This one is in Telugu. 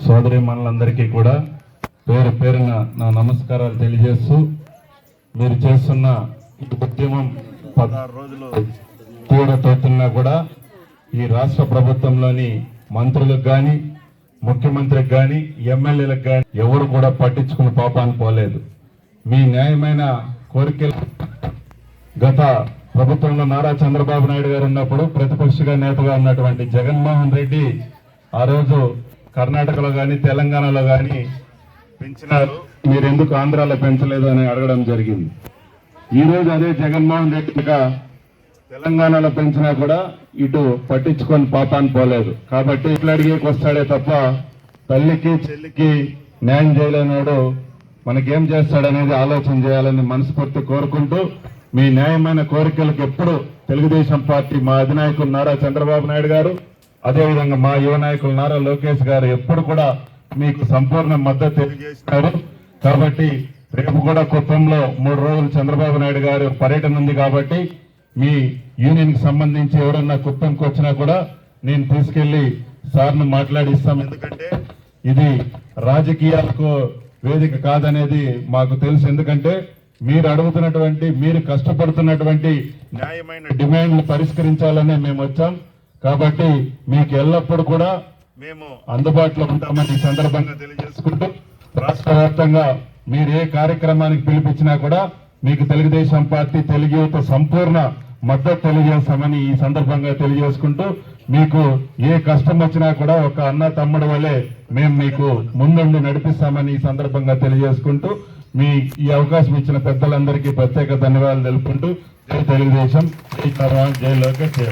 సోదరి మనులందరికీ కూడా పేరు పేరున నా నమస్కారాలు తెలియజేస్తూ మీరు చేస్తున్న ఉద్యమం పదహారు రోజులు కూడతోతున్నా కూడా ఈ రాష్ట్ర ప్రభుత్వంలోని మంత్రులకు కానీ ముఖ్యమంత్రికి కానీ ఎమ్మెల్యేలకు కానీ ఎవరు కూడా పట్టించుకుని పాపాన్ని పోలేదు. మీ న్యాయమైన కోరికలు గత ప్రభుత్వంలో నారా చంద్రబాబు నాయుడు గారు ఉన్నప్పుడు ప్రతిపక్షగా నేతగా ఉన్నటువంటి జగన్మోహన్ రెడ్డి ఆ రోజు కర్ణాటకలో కానీ తెలంగాణలో కానీ పెంచినారు. మీరు ఎందుకు ఆంధ్రాలో పెంచలేదు అని అడగడం జరిగింది. ఈ రోజు అదే జగన్మోహన్ రెడ్డి తెలంగాణలో పెంచినా కూడా ఇటు పట్టించుకొని పాపాన్ని పోలేదు. కాబట్టి ఇట్లా అడిగేకి వస్తాడే తప్ప తల్లికి చెల్లికి న్యాయం చేయలేనివాడు మనకేం చేస్తాడనేది ఆలోచన చేయాలని మనస్ఫూర్తి కోరుకుంటూ మీ న్యాయమైన కోరికలకు ఎప్పుడు తెలుగుదేశం పార్టీ మా అధినాయకులు నారా చంద్రబాబు నాయుడు గారు అదేవిధంగా మా యువ నాయకులు నారా లోకేష్ గారు ఎప్పుడు కూడా మీకు సంపూర్ణ మద్దతు తెలియజేసినారు కాబట్టి రేపు కూడా కుప్పంలో మూడు రోజులు చంద్రబాబు నాయుడు గారు పర్యటన ఉంది కాబట్టి మీ యూనియన్కి సంబంధించి ఎవరన్నా కుప్పంకి వచ్చినా కూడా నేను తీసుకెళ్ళి సార్ను మాట్లాడిస్తాం. ఎందుకంటే ఇది రాజకీయాలకు వేదిక కాదనేది మాకు తెలుసు. ఎందుకంటే మీరు అడుగుతున్నటువంటి మీరు కష్టపడుతున్నటువంటి న్యాయమైన డిమాండ్లు పరిష్కరించాలనే మేము వచ్చాం. కాబట్టి మీకు ఎల్లప్పుడూ కూడా మేము అందుబాటులో ఉంటామని ఈ సందర్భంగా తెలియజేసుకుంటూ రాష్ట్ర వ్యాప్తంగా మీరు ఏ కార్యక్రమానికి పిలిపించినా కూడా మీకు తెలుగుదేశం పార్టీ తెలుగు యువత సంపూర్ణ మద్దతు తెలియజేస్తామని ఈ సందర్భంగా తెలియజేసుకుంటూ మీకు ఏ కష్టం వచ్చినా కూడా ఒక అన్న తమ్ముడు వలె మేము మీకు ముందుండి నడిపిస్తామని ఈ సందర్భంగా తెలియజేసుకుంటూ మీ ఈ అవకాశం ఇచ్చిన పెద్దలందరికీ ప్రత్యేక ధన్యవాదాలు తెలుపుకుంటూ జై తెలుగుదేశం జై కర్వాన్ జై లోకేష్